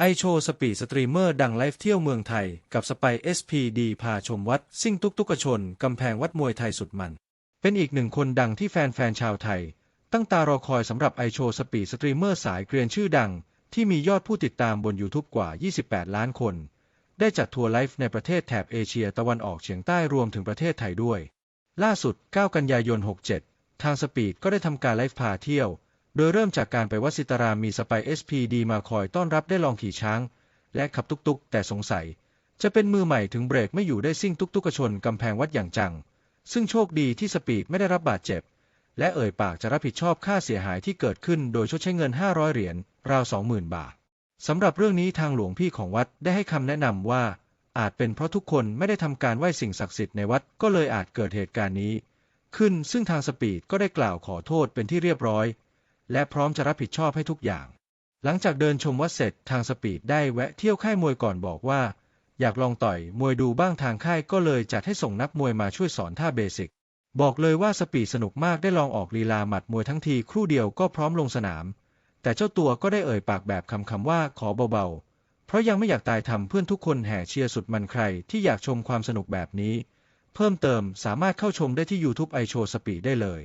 ไอโชสปีดสตรีมเมอร์ดังไลฟ์เที่ยวเมืองไทย กับสไป SPD พาชมวัด ซิ่งตุกตุกชน กำแพงวัดมวยไทยสุดมัน เป็นอีกหนึ่งคนดังที่แฟนๆชาวไทย ตั้งตารอคอยสำหรับไอโชสปีดสตรีมเมอร์สายเกรียนชื่อดัง ที่มียอดผู้ติดตามบน YouTube กว่า 28 ล้านคน ได้จัดทัวร์ไลฟ์ในประเทศแถบเอเชียตะวันออกเฉียงใต้รวมถึงประเทศไทยด้วย ล่าสุด 9 กันยายน 67 ทางสปีดก็ได้ทำการไลฟ์พาเที่ยว โดยเริ่มจากการไปวัดสิตารามมีสไป SPD มาคอยต้อนรับได้ลองขี่ช้าง และขับตุกๆ แต่สงสัย จะเป็นมือใหม่ถึงเบรกไม่อยู่ได้ซิ่งตุกตุกชนกำแพงวัดอย่างจัง ซึ่งโชคดีที่สปีดไม่ได้รับบาดเจ็บ และเอ่ยปากจะรับผิดชอบค่าเสียหายที่เกิดขึ้นโดยชดใช้เงิน 500 เหรียญราว 20,000 บาทสำหรับเรื่องนี้ทางหลวงพี่ของวัดได้ให้คำแนะนำว่า อาจเป็นเพราะทุกคนไม่ได้ทำการไหว้สิ่งศักดิ์สิทธิ์ในวัดก็เลยอาจเกิดเหตุการณ์นี้ ขึ้นซึ่งทางสปีดก็ได้กล่าวขอโทษเป็นที่เรียบร้อย และพร้อมจะรับผิดชอบให้ทุกอย่าง หลังจากเดินชมวัดเสร็จทางสปีดได้แวะเที่ยวค่ายมวยก่อนบอกว่า อยากลองต่อยมวยดูบ้างทางค่ายก็เลยจัดให้ส่งนักมวยมาช่วยสอนท่าเบสิกบอกเลยว่าสปีดสนุกมากได้ลองออกลีลาหมัดมวยทั้งทีครู่เดียวก็พร้อมลงสนาม แต่เจ้าตัวก็ได้เอ่ยปากแบบคำๆว่าขอเบาๆ เพราะยังไม่อยากตายทำเพื่อนทุกคนแห่เชียร์สุดมันใครที่อยากชมความสนุกแบบนี้ เพิ่มเติมสามารถเข้าชมได้ที่ YouTube ไอโชสปีดได้เลย